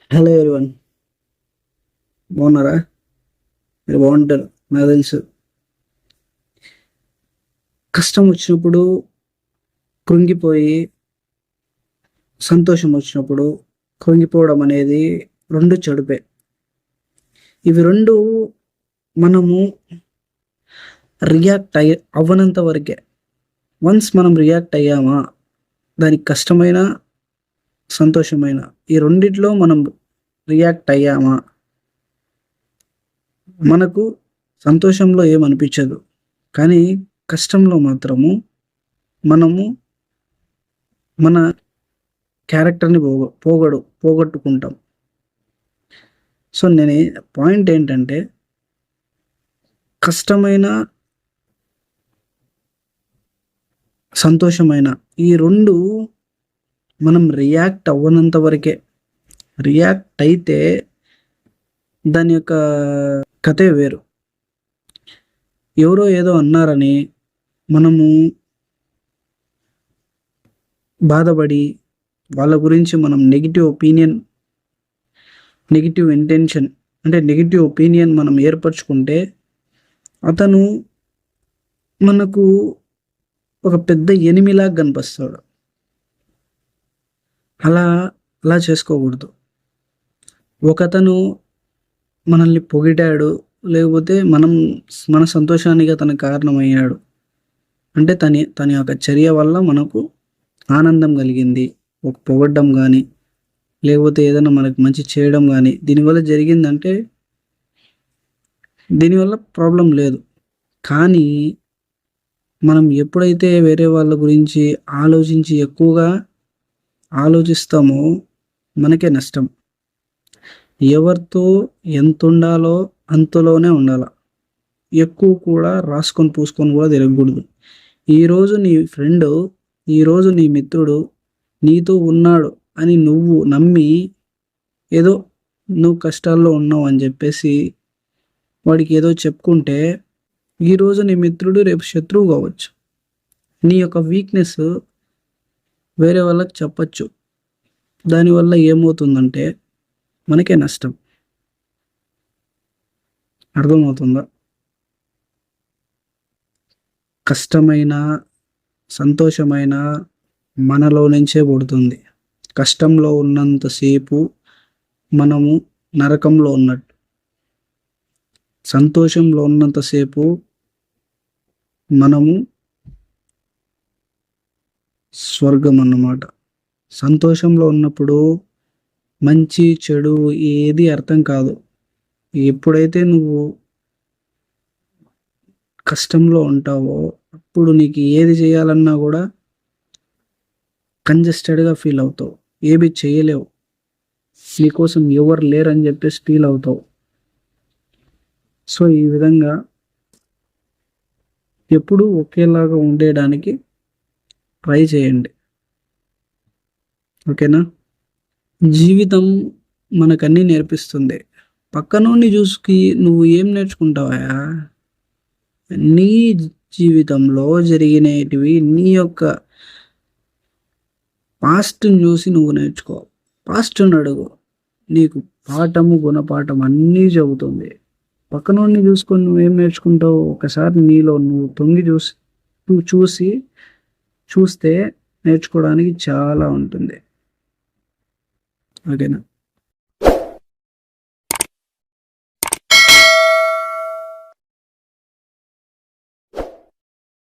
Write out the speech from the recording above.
Hello everyone బాగున్నారా? మీరు బాగుంటారు. నాకు తెలుసు. కష్టం వచ్చినప్పుడు కృంగిపోయి సంతోషం వచ్చినప్పుడు కృంగిపోవడం అనేది రెండు చెడుపే. ఇవి రెండు మనము రియాక్ట్ అయ్యి అవ్వనంత వరకే. వన్స్ మనం రియాక్ట్ అయ్యామా దానికి కష్టమైన సంతోషమైన. ఈ రెండిట్లో మనం రియాక్ట్ అయ్యామా? మనకు సంతోషంలో ఏమనిపించదు. కానీ కష్టంలో మాత్రము మనము మన క్యారెక్టర్ని పోగ పోగొడు పోగొట్టుకుంటాం. సో నేను పాయింట్ ఏంటంటే కష్టమైన సంతోషమైన ఈ రెండు మనం రియాక్ట్ అవ్వనంత వరకే. రియాక్ట్ అయితే దాని యొక్క కథే వేరు. ఎవరో ఏదో అన్నారని మనము బాధపడి వాళ్ళ గురించి మనం నెగిటివ్ ఒపీనియన్ నెగిటివ్ ఇంటెన్షన్ అంటే నెగిటివ్ ఒపీనియన్ మనం ఏర్పరచుకుంటే అతను మనకు ఒక పెద్ద ఎనిమిలాగా కనిపిస్తాడు. అలా అలా చేసుకోకూడదు. ఒకతను మనల్ని పొగిడాడు లేకపోతే మనం మన సంతోషానికి అతను కారణమయ్యాడు. అంటే తని తన యొక్క చర్య వల్ల మనకు ఆనందం కలిగింది. ఒక పొగడ్డం కానీ లేకపోతే ఏదైనా మనకు మంచి చేయడం కానీ దీనివల్ల జరిగిందంటే దీనివల్ల ప్రాబ్లం లేదు. కానీ మనం ఎప్పుడైతే వేరే వాళ్ళ గురించి ఆలోచించి ఎక్కువగా ఆలోచిస్తామో మనకే నష్టం. ఎవరితో ఎంత ఉండాలో అంతలోనే ఉండాల. ఎక్కువ కూడా రాసుకొని పూసుకొని కూడా తిరగకూడదు. ఈరోజు నీ ఫ్రెండ్ ఈరోజు నీ మిత్రుడు నీతో ఉన్నాడు అని నువ్వు నమ్మి ఏదో నువ్వు కష్టాల్లో ఉన్నావు అని చెప్పేసి వాడికి ఏదో చెప్పుకుంటే ఈరోజు నీ మిత్రుడు రేపు శత్రువు కావచ్చు. నీ యొక్క వీక్నెస్ వేరే వాళ్ళకి చెప్పచ్చు. దానివల్ల ఏమవుతుందంటే మనకే నష్టం. అర్థమవుతుందా? కష్టమైన సంతోషమైన మనలో నుంచే పుడుతుంది. కష్టంలో ఉన్నంతసేపు మనము నరకంలో ఉన్నట్టు. సంతోషంలో ఉన్నంతసేపు మనము స్వర్గం అన్నమాట సంతోషంలో ఉన్నప్పుడు మంచి చెడు ఏది అర్థం కాదు. ఎప్పుడైతే నువ్వు కష్టంలో ఉంటావో అప్పుడు నీకు ఏది చేయాలన్నా కూడా కంజెస్టెడ్గా ఫీల్ అవుతావు. ఏమి చేయలేవు. నీకోసం ఎవరు లేరని చెప్పేసి ఫీల్ అవుతావు. సో ఈ విధంగా ఎప్పుడు ఒకేలాగా ఉండేయడానికి ట్రై చేయండి. ఓకేనా? జీవితం మనకన్నీ నేర్పిస్తుంది. పక్కనోడిని చూసుకి నువ్వు ఏం నేర్చుకుంటావా నీ జీవితంలో జరిగినటివి నీ యొక్క పాస్ట్ని చూసి నువ్వు నేర్చుకో. పాస్ట్ని అడుగు. నీకు పాఠము గుణపాఠం అన్నీ చెబుతుంది. పక్కనోడిని చూసుకొని నువ్వేం నేర్చుకుంటావు? ఒకసారి నీలో నువ్వు తొంగి చూసి నువ్వు చూసి చూస్తే నేర్చుకోవడానికి చాలా ఉంటుంది. ఓకేనా?